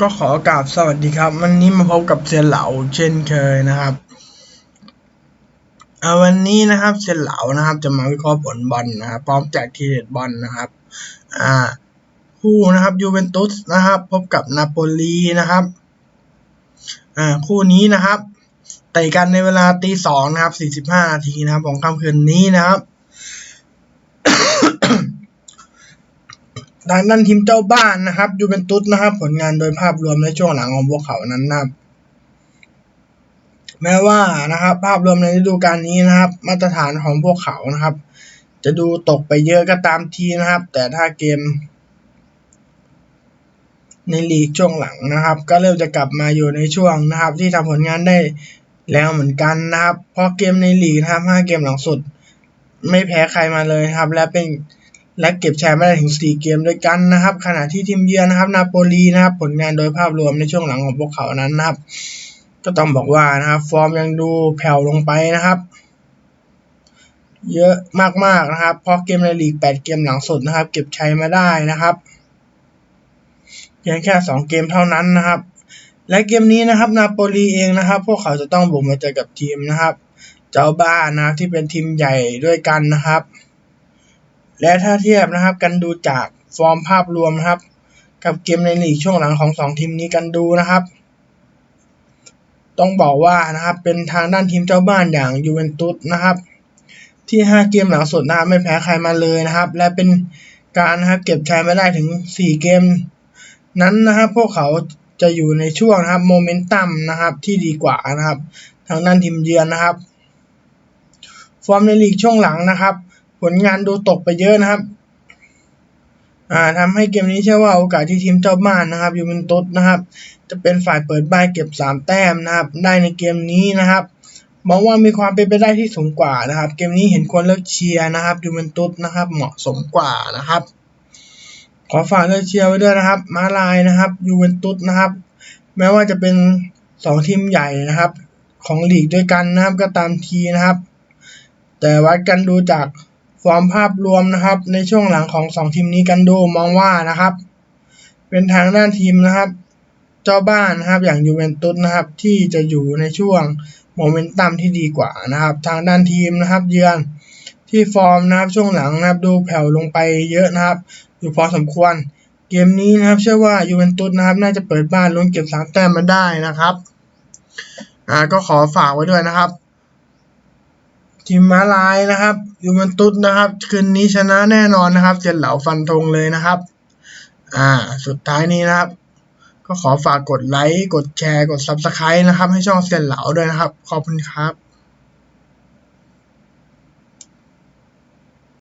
ก็ขอกราบสวัสดีครับ วันนี้มาพบกับเซียนเหลาเช่นเคยนะครับอ่าวันนี้นะครับเซียนเหลานะครับ จะมาวิเคราะห์ผลบอลนะครับพร้อมแจกทีเด็ดบอลนะครับ อ่า คู่นะครับยูเวนตุสนะครับ พบกับนาโปลีนะครับ อ่าคู่นี้นะครับเตะกันในเวลาตีสองนะครับสี่สิบห้านาทีนะครับของค่ำคืนนี้นะครับ ทางด้านทีมเจ้าบ้านนะครับยูเวนตุสนะครับ ผลงานโดยภาพรวมในช่วงหลังของพวกเขานั้นนะครับ แม้ว่านะครับ ภาพรวมในฤดูกาลนี้นะครับ มาตรฐานของพวกเขานะครับ จะดูตกไปเยอะก็ตามทีนะครับ แต่ถ้าเกม ในลีกช่วงหลังนะครับ ก็เริ่มจะกลับมาอยู่ในช่วงนะครับ ที่ทำผลงานได้แล้วเหมือนกันนะครับ เพราะเกมในลีกนะครับห้าเกมหลังสุด ไม่แพ้ใครมาเลยครับ และเป็น และเก็บแชมป์มาได้ถึง 4 เกมด้วยกันนะครับ ขณะที่ทีมเยือนนะครับ นาโปลีนะครับ ผลงานโดยภาพรวมในช่วงหลังของพวกเขานั้นนะครับ ก็ต้องบอกว่านะครับ ฟอร์มยังดูแผ่วลงไปนะครับ เยอะมากๆนะครับ เพราะเกมในลีก 8 เกมหลังสุดนะครับ เก็บชัยมาได้นะครับเพียงแค่ 2 เกมเท่านั้นนะครับ และเกมนี้นะครับ นาโปลีเองนะครับ พวกเขาจะต้องบุกมาเจอกับทีมนะครับ เจ้าบ้านนะที่เป็นทีมใหญ่ด้วยกันนะครับ และถ้าเทียบนะครับกันดูจากฟอร์มภาพรวมนะครับ กับเกมในลีกช่วงหลังของสองทีมนี้กันดูนะครับ ต้องบอกว่านะครับเป็นทางด้านทีมเจ้าบ้านอย่างยูเวนตุสนะครับที่ 5 เกมหลังสุดนะครับไม่แพ้ใครมาเลยนะครับ และเป็นการนะครับเก็บชัยมาได้ถึง 4 เกม นั้นนะครับ พวกเขาจะอยู่ในช่วงนะครับโมเมนตัมนะครับที่ดีกว่านะครับ ทางด้านทีมเยือนนะครับ ฟอร์มในลีกช่วงหลังนะครับ ลงานดูตกไปเยอะนะครับ อ่าทำให้เกมนี้เชื่อว่าโอกาสที่ทีมเจ้าบ้านนะครับยูเวนตุสนะครับ จะเป็นฝ่ายเปิดบ้านเก็บ 3 แต้มนะครับ ได้ในเกมนี้นะครับมองว่ามีความเป็นไปได้ที่สูงกว่านะครับ เกมนี้เห็นควรเลือกเชียร์นะครับยูเวนตุสนะครับ เหมาะสมกว่านะครับ ขอฝากเลือกเชียร์ไว้ด้วยนะครับ มาลายนะครับยูเวนตุสนะครับ แม้ว่าจะเป็น 2 ทีมใหญ่นะครับ ของลีกด้วยกันนะครับก็ตามทีนะครับ แต่วัดกันดูจาก ฟอร์มภาพรวมนะครับ ในช่วงหลังของสองทีมนี้กันดูมองว่านะครับ เป็นทางด้านทีมนะครับ เจ้าบ้านนะครับอย่างยูเวนตุสนะครับ ที่จะอยู่ในช่วงโมเมนตัมที่ดีกว่านะครับ ทางด้านทีมนะครับ เยือนที่ฟอร์มนะครับช่วงหลังนะครับ ดูแผ่วลงไปเยอะนะครับ อยู่พอสมควร เกมนี้นะครับ เชื่อว่ายูเวนตุสนะครับ น่าจะเปิดบ้านลุ้นเก็บสามแต้มมาได้นะครับอ่าก็ขอฝากไว้ด้วยนะครับ ทีมม้าลายนะครับยูเวนตุสนะครับ คืนนี้ชนะแน่นอนนะครับเจนเหลาฟันธงเลยนะครับ อ่า สุดท้ายนี้นะครับ ก็ขอฝากกดไลค์ กดแชร์ กด Subscribe นะครับ ให้ช่องเซียนเหลาด้วยนะครับ ขอบคุณครับ